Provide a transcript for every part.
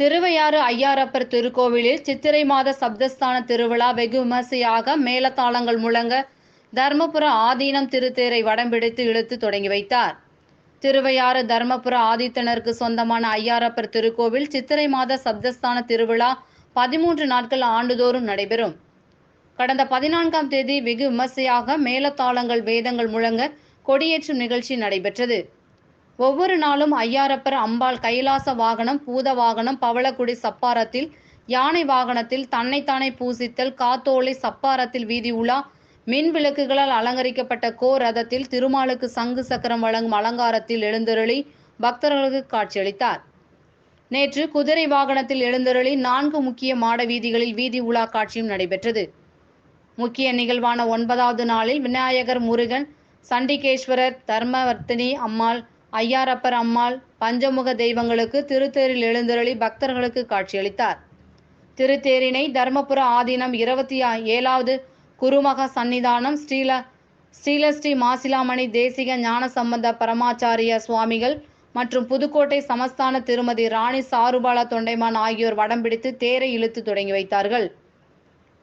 திருவையாறு ஐயாரப்பர் திருக்கோவிலில் சித்திரை மாத சப்தஸ்தான திருவிழா வெகு விமர்சையாக மேலத்தாளங்கள் முழங்க தர்மபுர ஆதீனம் திருத்தேரை வடம்பிடித்து இழுத்து தொடங்கி வைத்தார். திருவையாறு தர்மபுர ஆதித்தனருக்கு சொந்தமான ஐயாரப்பர் திருக்கோவில் சித்திரை மாத சப்தஸ்தான திருவிழா பதிமூன்று நாட்கள் ஆண்டுதோறும் நடைபெறும். கடந்த பதினான்காம் தேதி வெகு விமர்சையாக மேலத்தாளங்கள் வேதங்கள் முழங்க கொடியேற்றும் நிகழ்ச்சி நடைபெற்றது. ஒவ்வொரு நாளும் ஐயாரப்பர் அம்பாள் கைலாச வாகனம் பூத வாகனம் பவளக்குடி சப்பாரத்தில் யானை வாகனத்தில் தன்னைத்தானே பூசித்தல் காத்தோலை சப்பாரத்தில் வீதி உலா மின் விளக்குகளால் அலங்கரிக்கப்பட்ட கோ ரதத்தில் திருமாலுக்கு சங்கு சக்கரம் வழங்கும் அலங்காரத்தில் எழுந்தருளி பக்தர்களுக்கு காட்சியளித்தார். நேற்று குதிரை வாகனத்தில் எழுந்தருளி நான்கு முக்கிய மாட வீதிகளில் வீதி உலா காட்சியும் நடைபெற்றது. முக்கிய நிகழ்வான ஒன்பதாவது நாளில் விநாயகர் முருகன் சண்டிகேஸ்வரர் தர்மவர்த்தினி அம்மாள் ஐயாரப்பர் அம்மாள் பஞ்சமுக தெய்வங்களுக்கு திருத்தேரில் எழுந்தருளி பக்தர்களுக்கு காட்சியளித்தார். திருத்தேரினை தர்மபுர ஆதீனம் இருபத்தி ஏழாவது குருமக சன்னிதானம் ஸ்ரீல ஸ்ரீலஸ்ரீ மாசிலாமணி தேசிக ஞானசம்பந்த பரமாச்சாரிய சுவாமிகள் மற்றும் புதுக்கோட்டை சமஸ்தான திருமதி ராணி சாருபாலா தொண்டைமான் ஆகியோர் வடம் பிடித்து தேரை இழுத்து தொடங்கி வைத்தார்கள்.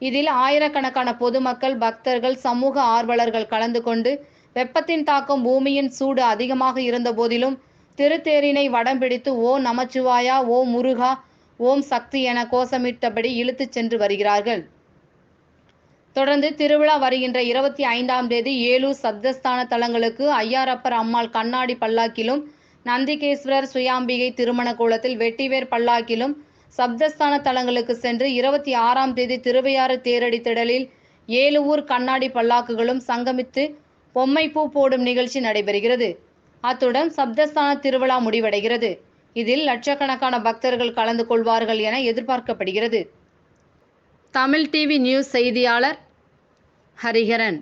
இதில் ஆயிரக்கணக்கான பொதுமக்கள் பக்தர்கள் சமூக ஆர்வலர்கள் கலந்து கொண்டு வெப்பத்தின் தாக்கம் பூமியின் சூடு அதிகமாக இருந்த போதிலும் திருத்தேரினை வடம் பிடித்து ஓ நமச்சிவாயா ஓ முருகா ஓம் சக்தி என கோஷமிட்டபடி இழுத்துச் சென்று வருகிறார்கள். தொடர்ந்து திருவிழா வருகின்ற இருபத்தி ஐந்தாம் தேதி ஏலூர் சப்தஸ்தான தலங்களுக்கு ஐயாரப்பர் அம்மாள் கண்ணாடி பல்லாக்கிலும் நந்திகேஸ்வரர் சுயாம்பிகை திருமண கோலத்தில் வெட்டிவேர் பல்லாக்கிலும் சப்தஸ்தான தலங்களுக்கு சென்று இருபத்தி ஆறாம் தேதி திருவையாறு தேரடி திடலில் ஏழு ஊர் கண்ணாடி பல்லாக்குகளும் சங்கமித்து பொம்மை பூ போடும் நிகழ்ச்சி நடைபெறுகிறது. அத்துடன் சப்தஸ்தான திருவிழா முடிவடைகிறது. இதில் லட்சக்கணக்கான பக்தர்கள் கலந்து கொள்வார்கள் என எதிர்பார்க்கப்படுகிறது. தமிழ் டிவி நியூஸ் செய்தியாளர் ஹரிஹரன்.